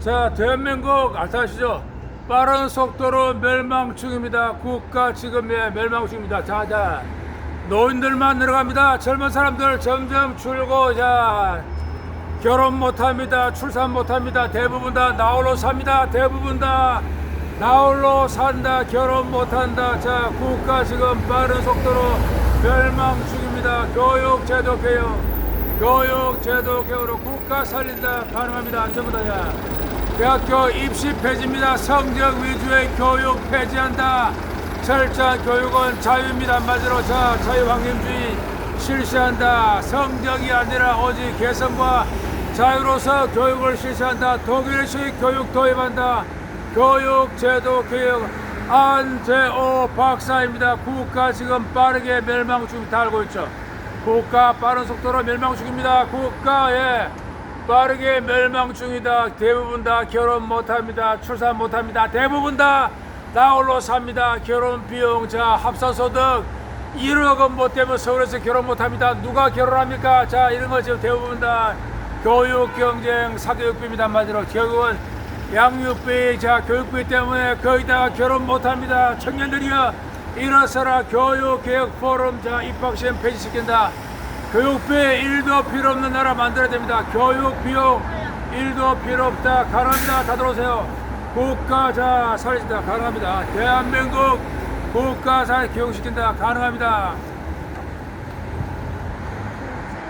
자, 대한민국 아시죠? 빠른 속도로 멸망 중입니다. 국가 지금 예, 멸망 중입니다. 자, 자, 노인들만 늘어갑니다. 젊은 사람들 점점 줄고, 자, 결혼 못합니다. 출산 못합니다. 대부분 다 나홀로 삽니다. 대부분 다 나홀로 산다. 결혼 못한다. 자, 국가 지금 빠른 속도로 멸망 중입니다. 교육 제도 개혁, 교육 제도 개혁으로 국가 살린다. 가능합니다. 전부 다야. 대학교 입시 폐지입니다. 성적 위주의 교육 폐지한다. 철저한 교육은 자유입니다. 한마디로 자 자유환경주의 실시한다. 성적이 아니라 오직 개성과 자유로서 교육을 실시한다. 독일식 교육 도입한다. 교육 제도 개혁 안재호 박사입니다. 국가 지금 빠르게 멸망 중다 알고 있죠. 국가 빠른 속도로 멸망 중입니다. 국가에 빠르게 멸망 중이다. 대부분 다 결혼 못합니다. 출산 못합니다. 대부분 다 나홀로 삽니다. 결혼 비용 자 합산소득 1억 원 못 되면 서울에서 결혼 못합니다. 누가 결혼합니까? 자 이런 거 지금 대부분 다 교육 경쟁 사교육비입니다. 한마디로 결국은 양육비 자 교육비 때문에 거의 다 결혼 못합니다. 청년들이여 일어서라 교육 개혁 포럼 자 입학 시험 폐지시킨다. 교육비 1도 필요 없는 나라 만들어야 됩니다. 교육 비용 1도 필요 없다. 가능합니다. 다 들어오세요. 국가 자 살린다. 가능합니다. 대한민국 국가 살 교육시킨다. 가능합니다.